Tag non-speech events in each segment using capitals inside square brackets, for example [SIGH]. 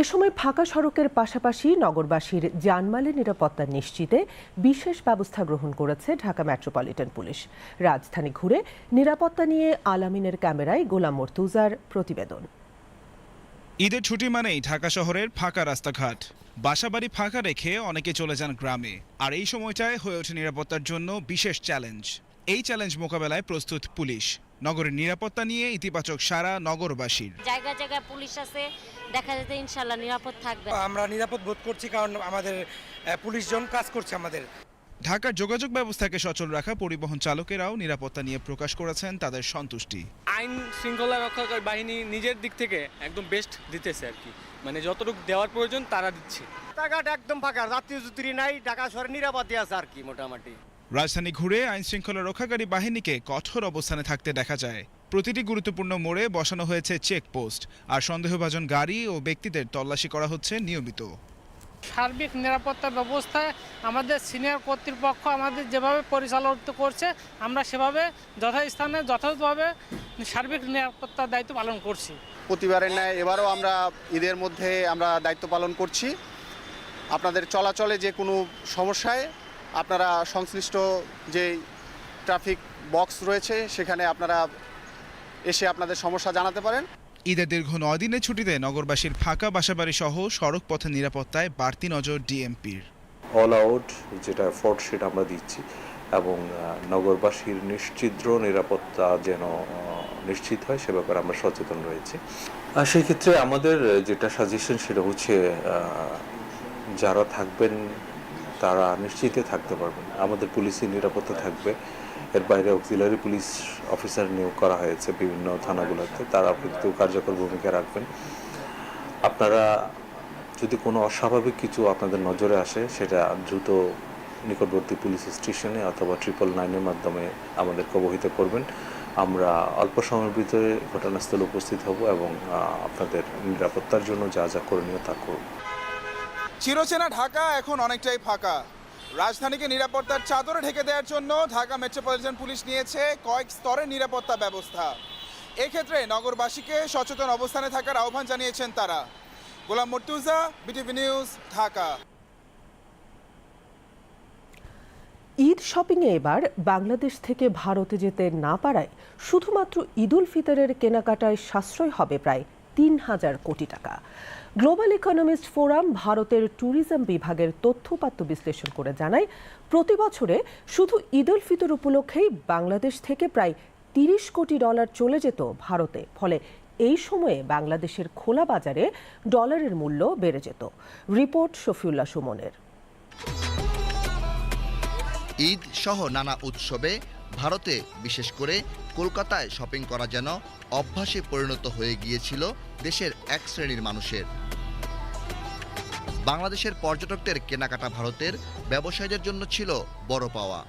এ সময় ফাঁকা সড়কের পাশাপাশি নগরবাসীর জানমালের নিরাপত্তা নিশ্চিতে বিশেষ ব্যবস্থা গ্রহণ করেছে ঢাকা মেট্রোপলিটন পুলিশ। রাজধানী ঘুরে নিরাপত্তা নিয়ে আলামিনের ক্যামেরায় গোলাম মর্তুজার প্রতিবেদন। ঈদের ছুটি মানেই ঢাকা শহরের ফাঁকা রাস্তাঘাট। বাসাবাড়ি ফাঁকা রেখে অনেকে চলে যান গ্রামে। আর এই সময়টায় হয়ে ওঠে নিরাপত্তার জন্য বিশেষ চ্যালেঞ্জ। এই চ্যালেঞ্জ মোকাবেলায় প্রস্তুত পুলিশ। নগরের নিরাপত্তা নিয়ে ইতিবাচক সারা নগরবাসীর। জায়গা জায়গায় পুলিশ আছে দেখা যেতে ইনশাল্লাহ নিরাপদ থাকবে। আমরা নিরাপদ বোধ করছি কারণ আমাদের পুলিশজন কাজ করছে আমাদের। ঢাকার যোগাযোগ ব্যবস্থাকে সচল রাখা পরিবহন চালকেরাও নিরাপত্তা নিয়ে প্রকাশ করেছেন তাদের সন্তুষ্টি। আইন শৃঙ্খলা রক্ষাকারী বাহিনী নিজের দিক থেকে একদম বেস্ট দিতেছে আর কি। মানে যতটুকু দেওয়ার প্রয়োজন তারা দিচ্ছে। রাস্তাঘাট একদম ফাঁকা রাত্রি জুত্রি নাই ঢাকা শহরে নিরাপদে আছে আর কি মোটামুটি। রাজধানী ঘুরে আইন শৃঙ্খলা রক্ষাকারী বাহিনীকে কঠোর অবস্থানে থাকতে দেখা যায়। প্রতিটি গুরুত্বপূর্ণ মোড়ে বসানো হয়েছে চেকপোস্ট আর সন্দেহভাজন গাড়ি ও ব্যক্তিদের তল্লাশি করা হচ্ছে নিয়মিত। সার্বিক নিরাপত্তা ব্যবস্থায় আমাদের সিনিয়র কর্তৃপক্ষ আমাদের যেভাবে পরিচালিত করছে আমরা সেভাবে যথাস্থানে যথাযথভাবে সার্বিক নিরাপত্তার দায়িত্ব পালন করছি। প্রতিবারের ন্যায় এবারও আমরা ঈদের মধ্যে আমরা দায়িত্ব পালন করছি। আপনাদের চলাচলে যে কোনো সমস্যায় আপনারা সংশ্লিষ্ট যে ট্রাফিক বক্স রয়েছে সেখানে আপনারা এসে আপনাদের সমস্যা জানাতে পারেন। ঈদের দীর্ঘ নয় দিনের ছুটিতে নগরবাসীর ফাঁকা বাসাবাড়ি সহ সড়ক পথে নিরাপত্তায় বাড়তি নজর ডিএমপির। অল আউট যেটা ফোর্ট শিট আমরা দিচ্ছি। এবং নগরবাসীর নিশ্চিদ্র নিরাপত্তা যেন নিশ্চিত হয় সে ব্যাপারে আমরা সচেতন রয়েছি। আর সেই ক্ষেত্রে আমাদের যেটা সাজেশন সেটা হচ্ছে যারা থাকবেন তারা নিশ্চিতে থাকতে পারবেন আমাদের পুলিশের নিরাপত্তা থাকবে। এর বাইরে অক্সিলারি পুলিশ অফিসার নিয়োগ করা হয়েছে বিভিন্ন থানাগুলোতে। তারা কিন্তু কার্যকর ভূমিকা রাখবেন। আপনারা যদি কোনো অস্বাভাবিক কিছু আপনাদের নজরে আসে, সেটা দ্রুত নিকটবর্তী পুলিশ স্টেশনে অথবা ট্রিপল নাইনের মাধ্যমে আমাদেরকে অবহিত করবেন। আমরা অল্প সময়ের ভিতরে ঘটনাস্থলে উপস্থিত হব এবং আপনাদের নিরাপত্তার জন্য যা যা করণীয় তা করব। চিরচেনা ঢাকা এখন অনেকটাই ফাঁকা। রাজধানীকে নিরাপত্তার চাদরে ঢেকে দেওয়ার জন্য ঢাকা মেট্রোপলিটন পুলিশ নিয়েছে কয়েক স্তরের নিরাপত্তা ব্যবস্থা। এক্ষেত্রে নগরবাসীকে সচেতন অবস্থানে থাকার আহ্বান জানিয়েছেন তারা। Golam Murtuza, BTV news, Dhaka. Eid শপিংয়ে এবার বাংলাদেশ থেকে ভারতে যেতে না পারায় শুধুমাত্র ঈদুল ফিতরের কেনাকাটায় সাশ্রয় হবে প্রায় তিন হাজার কোটি টাকা। গ্লোবাল ইকোনমিস্ট ফোরাম ভারতের ট্যুরিজম বিভাগের তথ্যপাত্য বিশ্লেষণ করে জানায়, প্রতি বছরে শুধু ঈদুল ফিতর উপলক্ষেই বাংলাদেশ থেকে প্রায় তিরিশ কোটি ডলার চলে যেত ভারতে। ফলে এই সময়ে বাংলাদেশের খোলা বাজারে ডলারের মূল্য বেড়ে যেত। রিপোর্ট শফিউল্লাহ সুমনের। ঈদ সহ নানা উৎসবে ভারতে বিশেষ করে কলকাতায় শপিং করা যেন অভ্যাসে পরিণত হয়ে গিয়েছিল দেশের এক শ্রেণির মানুষের। বাংলাদেশের পর্যটকদের কেনাকাটা ভারতের ব্যবসায়ীদের জন্য ছিল বড় পাওয়া।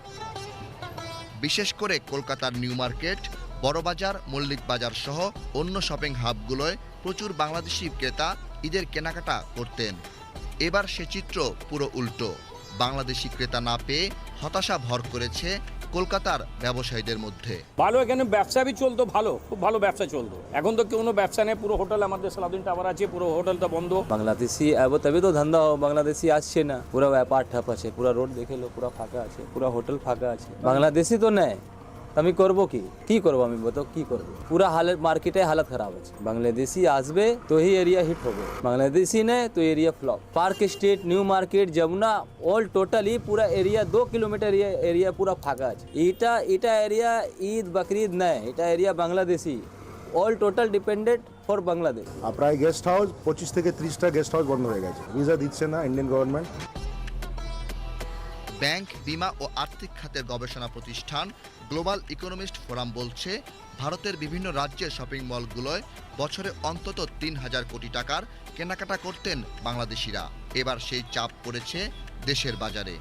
বিশেষ করে কলকাতার নিউ মার্কেট বড়বাজার মল্লিক বাজার সহ অন্য শপিং হাবগুলোয় প্রচুর বাংলাদেশি ক্রেতা ঈদের কেনাকাটা করতেন। এবার সে চিত্র পুরো উল্টো। বাংলাদেশি ক্রেতা না পেয়ে হতাশা ভর করেছে কলকাতার ব্যবসায়ীদের মধ্যে। ভালো এখানে ব্যবসা বি চলতো ভালো খুব ভালো ব্যবসা চলতো। এখন তো কোনো ব্যবসা নেই পুরো হোটেল আমাদের সালাদিন টাওয়ার আছে পুরো হোটেলটা বন্ধ। বাংলাদেশি আবো তবে তো ধান্দা হবে বাংলাদেশি আসছে না। পুরো ব্যাপার ঠাপ আছে পুরো রোড দেখে লো পুরো ফাঁকা আছে পুরো হোটেল ফাঁকা আছে। বাংলাদেশি তো নেই। তো আমি করব কি? কি করব আমি বতো কি করব? পুরো হালত মার্কেটে হালত খারাপ আছে। বাংলাদেশি আসবে, তো এই এরিয়া হিট হবে। বাংলাদেশি নেই তো area flop park street new market Jamuna all totally পুরো এরিয়া দো কিলোমিটার এরিয়া পুরো ফাঁকা আছে। এটা এটা এরিয়া ঈদ, বকরিদ নেই, এটা area Bangladeshi. All total dependent for Bangladesh প্রায় গেস্ট হাউস পঁচিশ থেকে ত্রিশটা গেস্ট হাউস বন্ধ হয়ে গেছে। ভিসা দিচ্ছে না ইন্ডিয়ান গভর্নমেন্ট ব্যাংক, বিমা ও আর্থিক খাতের গবেষণা প্রতিষ্ঠান গ্লোবাল ইকোনমিস্ট ফোরাম বলছে, ভারতের বিভিন্ন রাজ্যের শপিং মলগুলোয় বছরে অন্তত তিন হাজার কোটি টাকার কেনাকাটা করতেন বাংলাদেশিরা। এবার সেই চাপ পড়েছে দেশের বাজারে।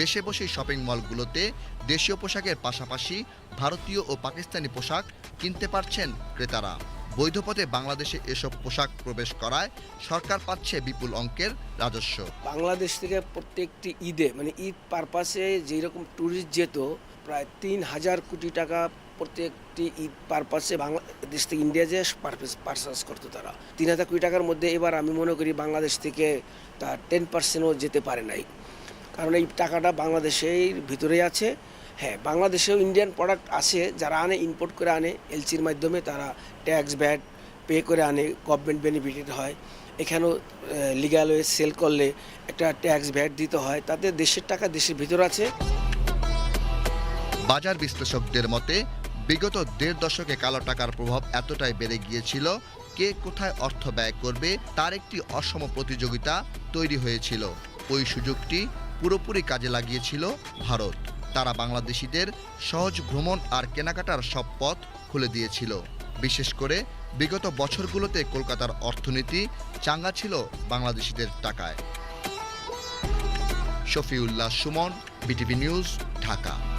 দেশে বসে শপিং মলগুলোতে দেশীয় পোশাকের পাশাপাশি ভারতীয় ও পাকিস্তানি পোশাক কিনতে পারছেন ক্রেতারা। বৈধ পথে বাংলাদেশে এসব পোশাক প্রবেশ করায় সরকার পাচ্ছে বিপুল অঙ্কের রাজস্ব। বাংলাদেশ থেকে প্রত্যেকটি ঈদে মানে ঈদ পারপাসে যেই রকম ট্যুরিস্ট যেত, প্রায় তিন হাজার কোটি টাকা প্রত্যেকটি ঈদ পারপাসে বাংলাদেশ থেকে ইন্ডিয়া যে পারপাস পারচেস করতো তারা। তিন হাজার কোটি টাকার মধ্যে এবার আমি মনে করি বাংলাদেশ থেকে তার টেন পার্সেন্টও যেতে পারে নাই। কারণ এই টাকাটা বাংলাদেশের ভিতরেই আছে। হ্যাঁ বাংলাদেশেও ইন্ডিয়ান প্রোডাক্ট আছে, যারা আনে ইম্পোর্ট করে আনে এলসির মাধ্যমে তারা ট্যাক্স ব্যাট পে করে আনে গভর্নমেন্ট বেনিফিটেড হয়। এখানেও লিগাল সেল করলে একটা ট্যাক্স ভ্যাট দিতে হয়। তাতে দেশের টাকা দেশের ভিতর আছে। বাজার বিশ্লেষকদের মতে, বিগত দেড় দশকে কালো টাকার প্রভাব এতটাই বেড়ে গিয়েছিল, কে কোথায় অর্থ ব্যয় করবে, তার একটি অসম প্রতিযোগিতা তৈরি হয়েছিল। ওই সুযোগটি পুরোপুরি কাজে লাগিয়েছিল ভারত। তারা বাংলাদেশিদের সহজ ভ্রমণ আর কেনাকাটার সব পথ খুলে দিয়েছিল। বিশেষ করে বিগত বছরগুলোতে কলকাতার অর্থনীতি চাঙ্গা ছিল বাংলাদেশিদের টাকায়। Shafiullah Sumon, BTV news, Dhaka.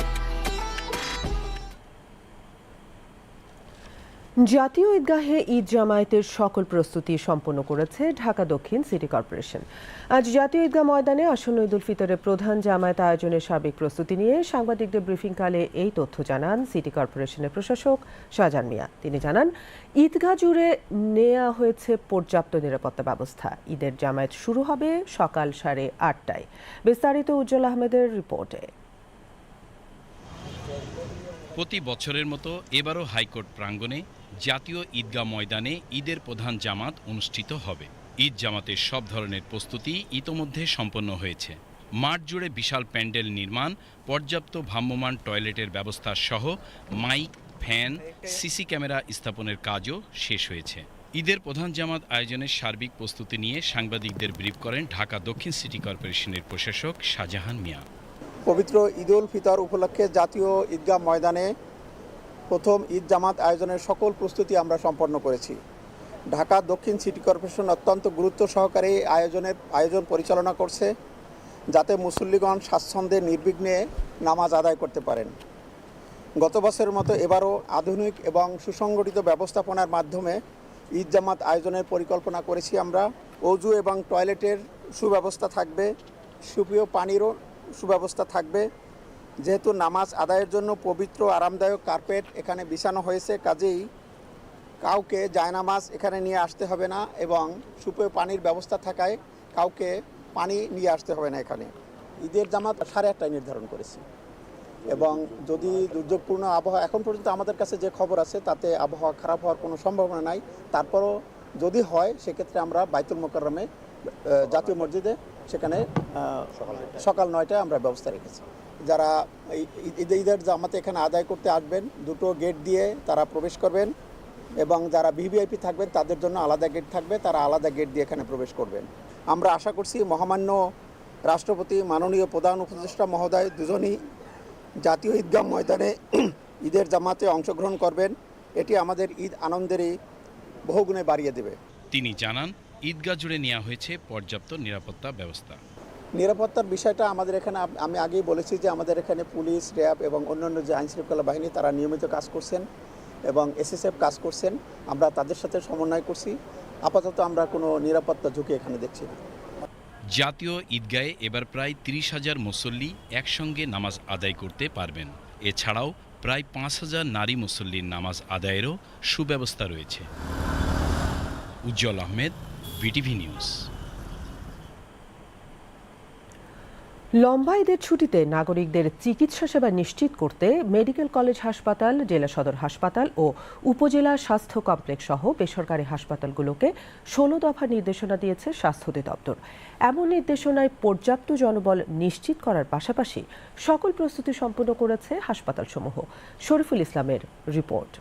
জাতীয় ঈদগাহে ঈদ জামায়াতের সকল প্রস্তুতি সম্পন্ন করেছে ঢাকা দক্ষিণ সিটি কর্পোরেশন। আজ জাতীয় ঈদগাহ ময়দানে আসন্ন ঈদুল ফিতরের প্রধান জামায়াত আয়োজনের সার্বিক প্রস্তুতি নিয়ে সাংবাদিকদের ব্রিফিংকালে এই তথ্য জানান সিটি কর্পোরেশনের প্রশাসক শাহজাহান মিয়া। তিনি জানান, ঈদগাহ জুড়ে নেওয়া হয়েছে পর্যাপ্ত নিরাপত্তা ব্যবস্থা। ঈদের জামায়াত শুরু হবে সকাল সাড়ে আটটায়। বিস্তারিত উজ্জ্বল আহমেদের রিপোর্টে। প্রতি বছরের মতো এবারও হাইকোর্ট প্রাঙ্গণে জাতীয় ঈদগাহ ময়দানে ঈদের প্রধান জামাত অনুষ্ঠিত হবে। ঈদ জামাতের সব ধরনের প্রস্তুতি ইতোমধ্যে সম্পন্ন হয়েছে। মাঠ জুড়ে বিশাল প্যান্ডেল নির্মাণ, পর্যাপ্ত ভ্রাম্যমাণ টয়লেটের ব্যবস্থা সহ মাইক, ফ্যান, সিসি ক্যামেরা স্থাপনের কাজও শেষ হয়েছে। ঈদের প্রধান জামাত আয়োজনের সার্বিক প্রস্তুতি নিয়ে সাংবাদিকদের ব্রিফ করেন ঢাকা দক্ষিণ সিটি কর্পোরেশনের প্রশাসক শাহজাহান মিয়া। পবিত্র ঈদ উল ফিতর উপলক্ষে জাতীয় ঈদগাহ ময়দানে প্রথম ঈদ জামাত আয়োজনের সকল প্রস্তুতি আমরা সম্পন্ন করেছি। ঢাকা দক্ষিণ সিটি কর্পোরেশন অত্যন্ত গুরুত্ব সহকারে এই আয়োজনের, আয়োজন পরিচালনা করছে যাতে মুসল্লিগণ স্বাচ্ছন্দ্যে নির্বিঘ্নে নামাজ আদায় করতে পারেন। গত বছরের মতো এবারও আধুনিক এবং সুসংগঠিত ব্যবস্থাপনার মাধ্যমে ঈদ জামাত আয়োজনের পরিকল্পনা করেছি আমরা। অজু এবং টয়লেটের সুব্যবস্থা থাকবে, সুপ্রিয় পানিরও সুব্যবস্থা থাকবে। যেহেতু নামাজ আদায়ের জন্য পবিত্র আরামদায়ক কার্পেট এখানে বিছানো হয়েছে কাজেই কাউকে জায়নামাজ এখানে নিয়ে আসতে হবে না এবং সুপেয় পানির ব্যবস্থা থাকায় কাউকে পানি নিয়ে আসতে হবে না এখানে। ঈদের জামাত সাড়ে আটটায় নির্ধারণ করেছি এবং যদি দুর্যোগপূর্ণ আবহাওয়া এখন পর্যন্ত আমাদের কাছে যে খবর আছে তাতে আবহাওয়া খারাপ হওয়ার কোনো সম্ভাবনা নাই। তারপরও যদি হয় সেক্ষেত্রে আমরা বাইতুল মোকাররমে আহ, জাতীয় মসজিদে সেখানে সকাল নয়টায় আমরা ব্যবস্থা রেখেছি। যারা ঈদের জামাতে এখানে আদায় করতে আসবেন, দুটো গেট দিয়ে তারা প্রবেশ করবেন এবং যারা ভিভিআইপি থাকবেন তাদের জন্য আলাদা গেট থাকবে, তারা আলাদা গেট দিয়ে এখানে প্রবেশ করবেন। আমরা আশা করছি মহামান্য রাষ্ট্রপতি, মাননীয় প্রধান উপদেষ্টা মহোদয় দুজনই জাতীয় ঈদগাহ ময়দানে [CLEARS THROAT] ঈদের জামাতে অংশগ্রহণ করবেন। এটি আমাদের ঈদ আনন্দেরই বহুগুণে বাড়িয়ে দেবে। তিনি জানান, ঈদগাহ জুড়ে নেওয়া হয়েছে পর্যাপ্ত নিরাপত্তা ব্যবস্থা। নিরাপত্তার বিষয়টা আমাদের এখানে আমি আগেই বলেছি যে আমাদের এখানে পুলিশ, র্যাব এবং অন্যান্য যে আইনশৃঙ্খলা বাহিনী, তারা নিয়মিত কাজ করছেন এবং এসএসএফ কাজ করছেন। আমরা তাদের সাথে সমন্বয় করছি। আপাতত আমরা কোনো নিরাপত্তা ঝুঁকি এখানে দেখছি না। জাতীয় ঈদগাহে এবার প্রায় তিরিশ হাজার মুসল্লি একসঙ্গে নামাজ আদায় করতে পারবেন। এছাড়াও প্রায় পাঁচ হাজার নারী মুসল্লির নামাজ আদায়েরও সুব্যবস্থা রয়েছে। Ujjal Ahmed, BTV news. লম্বা ঈদের ছুটিতে নাগরিকদের চিকিৎসা সেবা নিশ্চিত করতে মেডিকেল কলেজ হাসপাতাল, জেলা সদর হাসপাতাল ও উপজেলা স্বাস্থ্য কমপ্লেক্স সহ বেসরকারি হাসপাতালগুলোকে ষোলো দফা নির্দেশনা দিয়েছে স্বাস্থ্য অধিদপ্তর। এমন নির্দেশনায় পর্যাপ্ত জনবল নিশ্চিত করার পাশাপাশি সকল প্রস্তুতি সম্পন্ন করেছে হাসপাতালসমূহ। শরীফুল ইসলামের রিপোর্ট।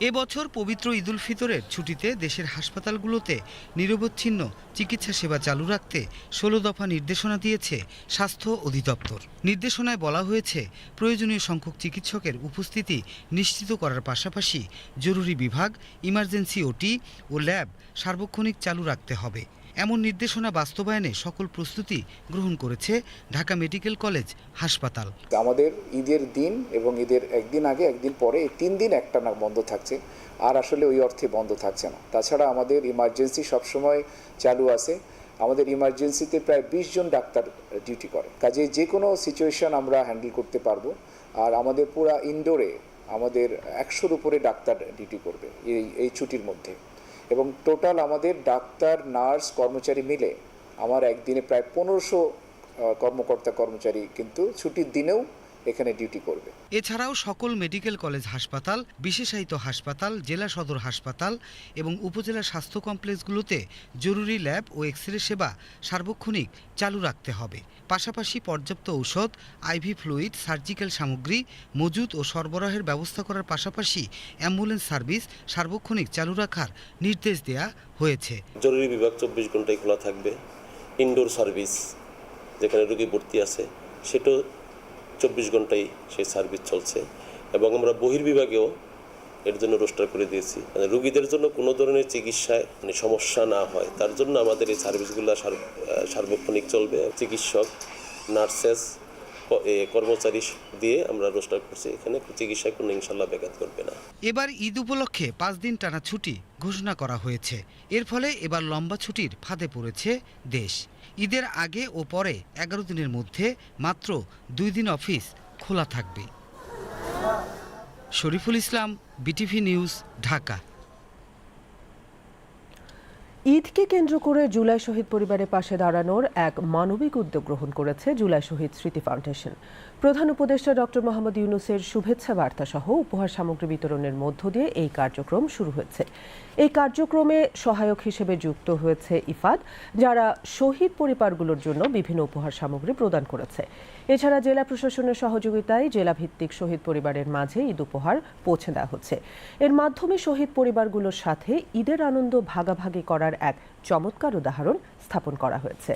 এবছর পবিত্র ঈদুল ফিতরের ছুটিতে দেশের হাসপাতালগুলোতে নিরবচ্ছিন্ন চিকিৎসা সেবা চালু রাখতে ষোলো দফা নির্দেশনা দিয়েছে স্বাস্থ্য অধিদপ্তর। নির্দেশনায় বলা হয়েছে, প্রয়োজনীয় সংখ্যক চিকিৎসকের উপস্থিতি নিশ্চিত করার পাশাপাশি জরুরি বিভাগ, ইমার্জেন্সি ওটি ও ল্যাব সার্বক্ষণিক চালু রাখতে হবে। এমন নির্দেশনা বাস্তবায়নে সকল প্রস্তুতি গ্রহণ করেছে ঢাকা মেডিকেল কলেজ হাসপাতাল। আমাদের ঈদের দিন এবং ঈদের একদিন আগে, একদিন পরে এই তিন দিন একটানা বন্ধ থাকছে। আর আসলে ওই অর্থে বন্ধ থাকছে না। তাছাড়া আমাদের ইমার্জেন্সি সবসময় চালু আছে। আমাদের ইমার্জেন্সিতে প্রায় বিশ জন ডাক্তার ডিউটি করে। কাজে যে কোনো সিচুয়েশন আমরা হ্যান্ডেল করতে পারব। আর আমাদের পুরা ইনডোরে আমাদের একশোর উপরে ডাক্তার ডিউটি করবে এই এই ছুটির মধ্যে। এবং টোটাল আমাদের ডাক্তার, নার্স, কর্মচারী মিলে আমার একদিনে প্রায় পনেরোশো কর্মকর্তা কর্মচারী কিন্তু ছুটির দিনেও এখানে ডিউটি করবে। এছাড়াও সকল মেডিকেল কলেজ হাসপাতাল বিশেষায়িত হাসপাতাল জেলা সদর হাসপাতাল এবং উপজেলা স্বাস্থ্য কমপ্লেক্সগুলোতে জরুরি ল্যাব ও এক্স রে সেবা সার্বক্ষণিক চালু রাখতে হবে। পাশাপাশি পর্যাপ্ত ঔষধ আইভি ফ্লুইড সার্জিক্যাল সামগ্রী মজুত ও সরবরাহের ব্যবস্থা করার পাশাপাশি অ্যাম্বুলেন্স সার্ভিস সার্বক্ষণিক চালু রাখার নির্দেশ দেয়া হয়েছে। জরুরি বিভাগ চব্বিশ ঘন্টায় খোলা থাকবে। ইনডোর সার্ভিস যেখানে রোগী ভর্তি আছে সেটাও চব্বিশ ঘন্টায় সেই সার্ভিস চলছে এবং আমরা বহির্বিভাগেও এর জন্য রোস্টার করে দিয়েছি। মানে রুগীদের জন্য কোনো ধরনের চিকিৎসায় মানে সমস্যা না হয়। তার জন্য আমাদের এই সার্ভিসগুলো সার- সার্বক্ষণিক চলবে। চিকিৎসক, নার্সেস কর্মচারী দিয়ে আমরা রোস্টার করছি। এখানে চিকিৎসায় কোনো ইনশাল্লাহ ব্যাঘাত করবে না। এবার ঈদ উপলক্ষে পাঁচ দিন টানা ছুটি। ঘোষণা করা হয়েছে। এর ফলে এবার লম্বা ছুটির ফাঁদে পড়েছে দেশ। ঈদের আগে ও পরে এগারো দিনের মধ্যে মাত্র দুই দিন অফিস খোলা থাকবে। Shariful Islam, BTV news, Dhaka. ঈদকে কেন্দ্র করে জুলাই শহীদ পরিবারের পাশে দাঁড়ানোর এক মানবিক উদ্যোগ গ্রহণ করেছে জুলাই শহীদ স্মৃতি ফাউন্ডেশন। প্রধান উপদেষ্টা ডক্টর মোহাম্মদ ইউনুসের শুভেচ্ছা বার্তা সহ উপহার সামগ্রী বিতরণের মধ্য দিয়ে এই কার্যক্রম শুরু হয়েছে। এই কার্যক্রমে সহায়ক হিসেবে যুক্ত হয়েছে ইফাদ, যারা শহীদ পরিবারগুলোর জন্য বিভিন্ন উপহার সামগ্রী প্রদান করেছে। এছাড়া জেলা প্রশাসনের সহযোগিতায় জেলাভিত্তিক শহীদ পরিবারের মাঝে ঈদ উপহার পৌঁছে দেওয়া হচ্ছে। এর মাধ্যমে শহীদ পরিবারগুলোর সাথে ঈদের আনন্দ ভাগাভাগি করার এক চমৎকার উদাহরণ স্থাপন করা হয়েছে।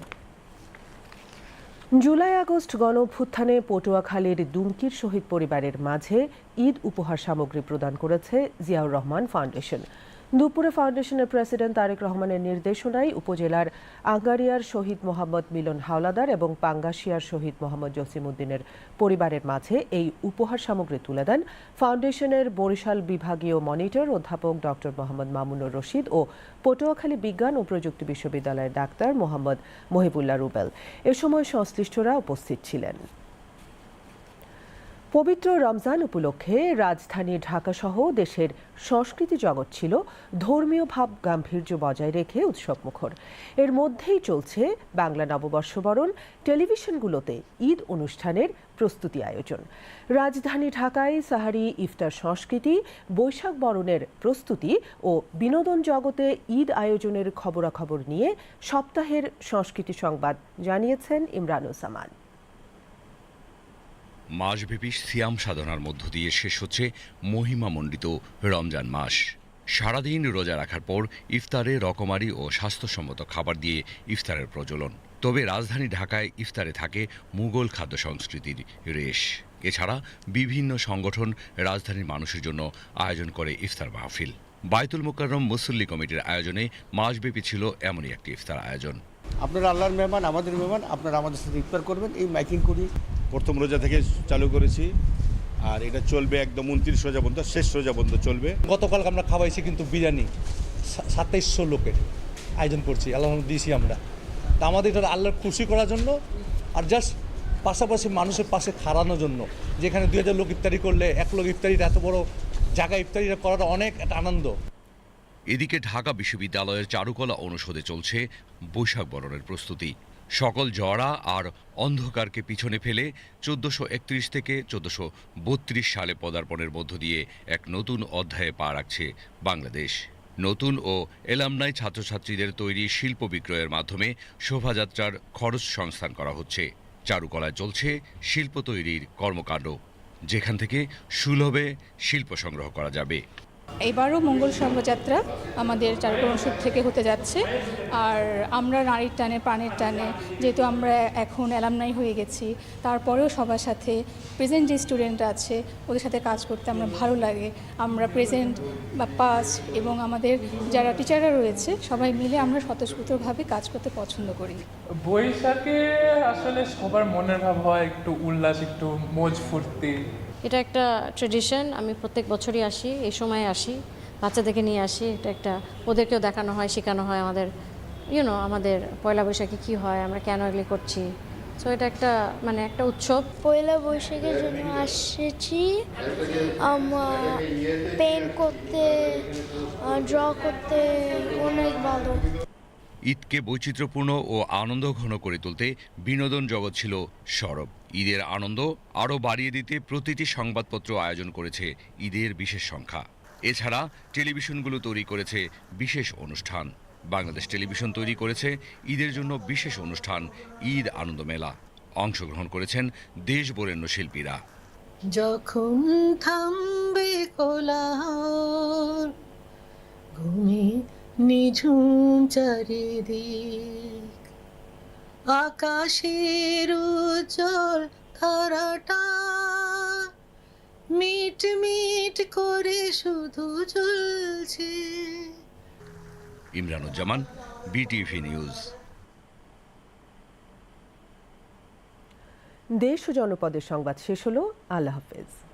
জুলাই আগস্ট গণ অভ্যুত্থানে পটুয়াখালীর দুমকির শহীদ পরিবারের মাঝে ঈদ উপহার সামগ্রী প্রদান করেছে জিয়াউর রহমান ফাউন্ডেশন। দুপুরে ফাউন্ডেশনের প্রেসিডেন্ট তারেক রহমানের নির্দেশনায় উপজেলার আঙ্গারিয়ার শহীদ মোহাম্মদ মিলন হাওলাদার এবং পাঙ্গাশিয়ার শহীদ মোহাম্মদ জসিমউদ্দিনের পরিবারের মাঝে এই উপহার সামগ্রী তুলে দেন ফাউন্ডেশনের বরিশাল বিভাগীয় মনিটর অধ্যাপক ডক্টর মোহাম্মদ মামুনুর রশিদ ও পটুয়াখালী বিজ্ঞান ও প্রযুক্তি বিশ্ববিদ্যালয়ের ডাক্তার মোহাম্মদ মহিবুল্লাহ রুবেল। এ সময় সংশ্লিষ্টরা উপস্থিত ছিলেন। পবিত্র রমজান উপলক্ষে রাজধানী ঢাকাসহ দেশের সংস্কৃতি জগৎ ছিল ধর্মীয় ভাব গাম্ভীর্য বজায় রেখে উৎসবমুখর। এর মধ্যেই চলছে বাংলা নববর্ষবরণ, টেলিভিশনগুলোতে ঈদ অনুষ্ঠানের প্রস্তুতি আয়োজন। রাজধানী ঢাকায় সাহারি, ইফতার সংস্কৃতি, বৈশাখ বরণের প্রস্তুতি ও বিনোদন জগতে ঈদ আয়োজনের খবরাখবর নিয়ে সপ্তাহের সংস্কৃতি সংবাদ জানিয়েছেন ইমরানুজ্জামান মাসব্যাপী সিয়াম সাধনার মধ্য দিয়ে শেষ হচ্ছে মহিমামণ্ডিত রমজান মাস। সারাদিন রোজা রাখার পর ইফতারে রকমারি ও স্বাস্থ্যসম্মত খাবার দিয়ে ইফতারের প্রচলন। তবে রাজধানী ঢাকায় ইফতারে থাকে মুঘল খাদ্য সংস্কৃতির রেশ। এছাড়া বিভিন্ন সংগঠন রাজধানীর মানুষের জন্য আয়োজন করে ইফতার মাহফিল। বায়তুল মোকাররম মুসল্লি কমিটির আয়োজনে মাসব্যাপী ছিল এমনই একটি ইফতার আয়োজন। আপনারা আল্লাহর মেহমান আমাদের মেহমান আপনারা আমাদের সাথে ইফতার করবেন এই মাইকিং করি। প্রথম রোজা থেকে চালু করেছি আর এটা চলবে একদম উনত্রিশ রোজা পর্যন্ত শেষ রোজা পর্যন্ত চলবে। গতকাল আমরা খাওয়াইছি কিন্তু বিরিয়ানি সাতাইশশো লোকের আয়োজন করছি আল্লাহ দিয়েছি আমরা। তা আমাদের এটা আল্লাহর খুশি করার জন্য আর জাস্ট পাশাপাশি মানুষের পাশে খাড়ানোর জন্য। যেখানে দুই হাজার লোক ইফতারি করলে এক লোক ইফতারির এত বড় জায়গা ইফতারিটা করাটা অনেক একটা আনন্দ। এদিকে ঢাকা বিশ্ববিদ্যালয়ের চারুকলা অনুষদে চলছে বৈশাখ বরণের প্রস্তুতি। সকল জড়া আর অন্ধকারকে পিছনে ফেলে চোদ্দোশো একত্রিশ থেকে চোদ্দোশো বত্রিশ সালে পদার্পণের মধ্য দিয়ে এক নতুন অধ্যায়ে পা রাখছে বাংলাদেশ। নতুন ও এলামনাই ছাত্রছাত্রীদের তৈরি শিল্প বিক্রয়ের মাধ্যমে শোভাযাত্রার খরচ সংস্থান করা হচ্ছে। চারুকলায় চলছে শিল্প তৈরির কর্মকাণ্ড। যেখান থেকে সুলভে শিল্প সংগ্রহ করা যাবে। এবারও মঙ্গল শোভাযাত্রা আমাদের চারুকলা থেকে হতে যাচ্ছে। আর আমরা নারীর টানে, প্রাণের টানে, যেহেতু আমরা এখন অ্যালামনাই হয়ে গেছি, তারপরেও সবার সাথে প্রেজেন্ট যে স্টুডেন্ট আছে, ওদের সাথে কাজ করতে আমরা ভালো লাগে। আমরা প্রেজেন্ট বা পাস্ট এবং আমাদের যারা টিচাররা রয়েছে, সবাই মিলে আমরা স্বতঃস্ফূর্তভাবে কাজ করতে পছন্দ করি। বৈশাখে আসলে সবার মনের ভাব হয়, একটু উল্লাস, একটু মোজ ফুর্তি। এটা একটা ট্রেডিশন আমি প্রত্যেক বছরই আসি এই সময় আসি বাচ্চাদেরকে নিয়ে আসি এটা একটা ওদেরকেও দেখানো হয় শেখানো হয় আমাদের ইউনো আমাদের পয়লা বৈশাখে কী হয় আমরা কেন এগুলি করছি। সো এটা একটা মানে একটা উৎসব। পয়লা বৈশাখের জন্য আসছি আমার পেন করতে ড্র করতে অনেক ভালো। ঈদকে বৈচিত্র্যপূর্ণ ও আনন্দ ঘন করে তুলতে বিনোদন জগৎ ছিল সরব। ঈদের আনন্দ আরও বাড়িয়ে দিতে প্রতিটি সংবাদপত্র আয়োজন করেছে ঈদের বিশেষ সংখ্যা। এছাড়া টেলিভিশনগুলো তৈরি করেছে বিশেষ অনুষ্ঠান। বাংলাদেশ টেলিভিশন তৈরি করেছে ঈদের জন্য বিশেষ অনুষ্ঠান ঈদ আনন্দ মেলা। অংশগ্রহণ করেছেন দেশ বরেণ্য শিল্পীরা। যখন থামবে কোলাহল, ঘুমে নিঝুম চারিদিক আকাশের উজ্জ্বল ধারাটা মিট মিট করে শুধু জ্বলছে। ইমরানুজ্জামান বিটিভি নিউজ দেশ ও জনপদের সংবাদ শেষ হলো। আল্লাহ হাফেজ।